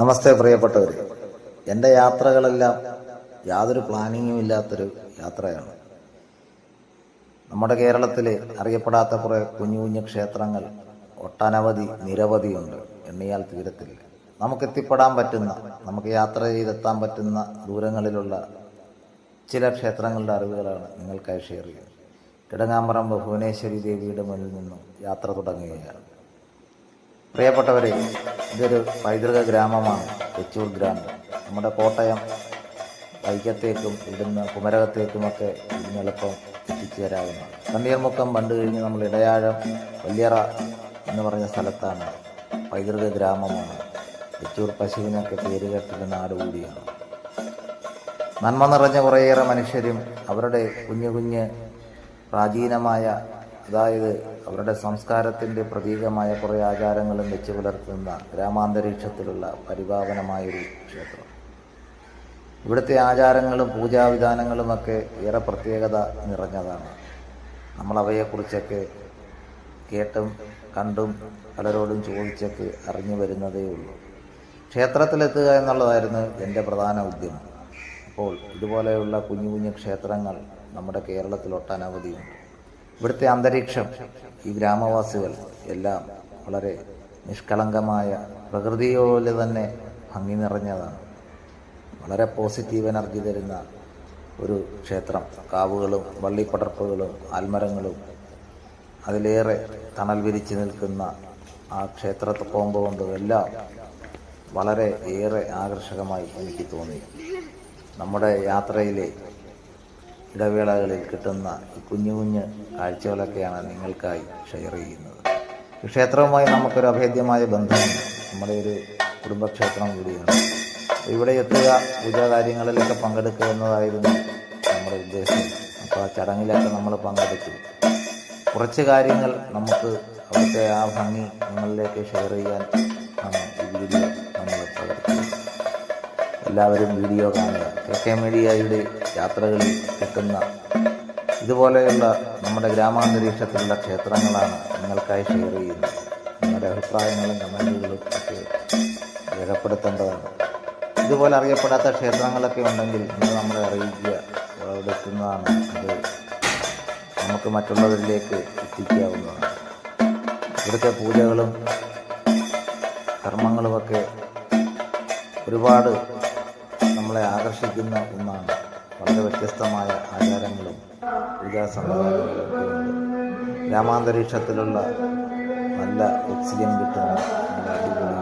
നമസ്തേ പ്രിയപ്പെട്ടവർ എന്റെ യാത്രകളെല്ലാം യാതൊരു പ്ലാനിങ്ങും ഇല്ലാത്തൊരു യാത്രയാണ്. നമ്മുടെ കേരളത്തിൽ അറിയപ്പെടാത്ത കുറേ കുഞ്ഞു കുഞ്ഞു ക്ഷേത്രങ്ങൾ ഒട്ടനവധി നിരവധിയുണ്ട് എണ്ണിയാൽ തീരത്തില്ല. നമുക്ക് എത്തിപ്പെടാൻ പറ്റുന്ന നമുക്ക് യാത്ര ചെയ്തെത്താൻ പറ്റുന്ന ദൂരങ്ങളിലുള്ള ചില ക്ഷേത്രങ്ങളുടെ അറിവുകളാണ് നിങ്ങൾക്കായി ഷെയർ ചെയ്യുന്നത്. കിടങ്ങാമ്പറമ്പ് ഭുവനേശ്വരി ദേവിയുടെ മുന്നിൽ നിന്നും യാത്ര തുടങ്ങുകയാണ്. പ്രിയപ്പെട്ടവരെ ഇതൊരു പൈതൃക ഗ്രാമമാണ് തെച്ചൂർ ഗ്രാമം. നമ്മുടെ കോട്ടയം വൈക്കത്തേക്കും ഇവിടുന്ന് കുമരകത്തേക്കുമൊക്കെ ഇതിന് എളുപ്പം എത്തിച്ചേരാവുന്നതാണ് കണ്ണീർമുക്കം പണ്ട് കഴിഞ്ഞ് നമ്മൾ ഇടയാഴം വല്യറ എന്ന് പറഞ്ഞ സ്ഥലത്താണ് പൈതൃക ഗ്രാമമാണ്. തെച്ചൂർ പശുവിനൊക്കെ പേര് കേട്ടിട്ട് നാട് കൂടിയാണ്. നന്മ നിറഞ്ഞ കുറേയേറെ മനുഷ്യരും അവരുടെ കുഞ്ഞു കുഞ്ഞ് പ്രാചീനമായ അതായത് അവരുടെ സംസ്കാരത്തിന്റെ പ്രതീകമായ കുറേ ആചാരങ്ങളും വെച്ച് പുലർത്തുന്ന ഗ്രാമാന്തരീക്ഷത്തിലുള്ള പരിപാവനമായൊരു ക്ഷേത്രം. ഇവിടുത്തെ ആചാരങ്ങളും പൂജാവിധാനങ്ങളുമൊക്കെ ഏറെ പ്രത്യേകത നിറഞ്ഞതാണ്. നമ്മളവയെക്കുറിച്ചൊക്കെ കേട്ടും കണ്ടും പലരോടും ചോദിച്ചൊക്കെ അറിഞ്ഞു വരുന്നതേ ഉള്ളൂ. ക്ഷേത്രത്തിലെത്തുക എന്നുള്ളതായിരുന്നു എന്റെ പ്രധാന ഉദ്യമം. അപ്പോൾ ഇതുപോലെയുള്ള കുഞ്ഞു കുഞ്ഞു ക്ഷേത്രങ്ങൾ നമ്മുടെ കേരളത്തിൽ ഒട്ടനവധിയുണ്ട് ഇവിടുത്തെ അന്തരീക്ഷം ഈ ഗ്രാമവാസികൾ എല്ലാം വളരെ നിഷ്കളങ്കമായ പ്രകൃതിയോലെ തന്നെ ഭംഗി നിറഞ്ഞതാണ്. വളരെ പോസിറ്റീവ് എനർജി തരുന്ന ഒരു ക്ഷേത്രം. കാവുകളും വള്ളിപ്പടർപ്പുകളും ആൽമരങ്ങളും അതിലേറെ തണൽ വിരിച്ചു നിൽക്കുന്ന ആ ക്ഷേത്ര കോമ്പൗണ്ടും എല്ലാം വളരെ ഏറെ ആകർഷകമായി എനിക്ക് തോന്നി. നമ്മുടെ യാത്രയിലെ ഇടവേളകളിൽ കിട്ടുന്ന ഈ കുഞ്ഞു കുഞ്ഞ് കാഴ്ചകളൊക്കെയാണ് നിങ്ങൾക്കായി ഷെയർ ചെയ്യുന്നത്. ക്ഷേത്രവുമായി നമുക്കൊരു അഭേദ്യമായ ബന്ധമുണ്ട്. നമ്മുടെ ഒരു കുടുംബക്ഷേത്രം കൂടിയാണ്. ഇവിടെ എത്തുക പൂജാ കാര്യങ്ങളിലൊക്കെ പങ്കെടുക്കുക എന്നതായിരുന്നു നമ്മുടെ ഉദ്ദേശം. അപ്പോൾ ആ ചടങ്ങിലൊക്കെ നമ്മൾ പങ്കെടുത്തു. കുറച്ച് കാര്യങ്ങൾ നമുക്ക് അവിടുത്തെ ആ ഭംഗി നിങ്ങളിലേക്ക് ഷെയർ ചെയ്യാൻ ആണ് ഈ വീഡിയോ എല്ലാവരും വീഡിയോ കാണുക. കെ കെ മീഡിയയുടെ യാത്രകളിൽ കിട്ടുന്ന ഇതുപോലെയുള്ള നമ്മുടെ ഗ്രാമാന്തരീക്ഷത്തിലുള്ള ക്ഷേത്രങ്ങളാണ് നിങ്ങൾക്കായി ഷെയർ ചെയ്യുന്നത്. നിങ്ങളുടെ അഭിപ്രായങ്ങളും കമന്റുകളും ഒക്കെ രേഖപ്പെടുത്തേണ്ടതാണ്. ഇതുപോലെ അറിയപ്പെടാത്ത ക്ഷേത്രങ്ങളൊക്കെ ഉണ്ടെങ്കിൽ നിങ്ങൾ നമ്മളെ അറിയിക്കുക. അവിടെ എത്തുന്നതാണ് അത്. നമുക്ക് മറ്റുള്ളവരിലേക്ക് എത്തിക്കാവുന്നതാണ്. ഇവിടുത്തെ പൂജകളും കർമ്മങ്ങളുമൊക്കെ ഒരുപാട് നമ്മളെ ആകർഷിക്കുന്ന ഒന്നാണ്. വളരെ വ്യത്യസ്തമായ ആചാരങ്ങളും വികാസ ഗ്രാമാന്തരീക്ഷത്തിലുള്ള നല്ല ഓക്സിജൻ കിട്ടുന്ന നല്ല അടിപൊളി